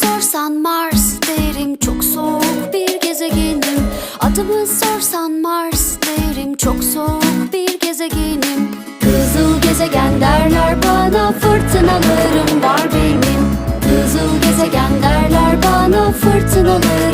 sorsan Mars derim çok soğuk bir gezegenim. Adımı sorsan Mars derim çok soğuk bir gezegenim. Kızıl gezegen derler bana fırtınalarım var benim. Kızıl gezegen derler bana fırtınalarım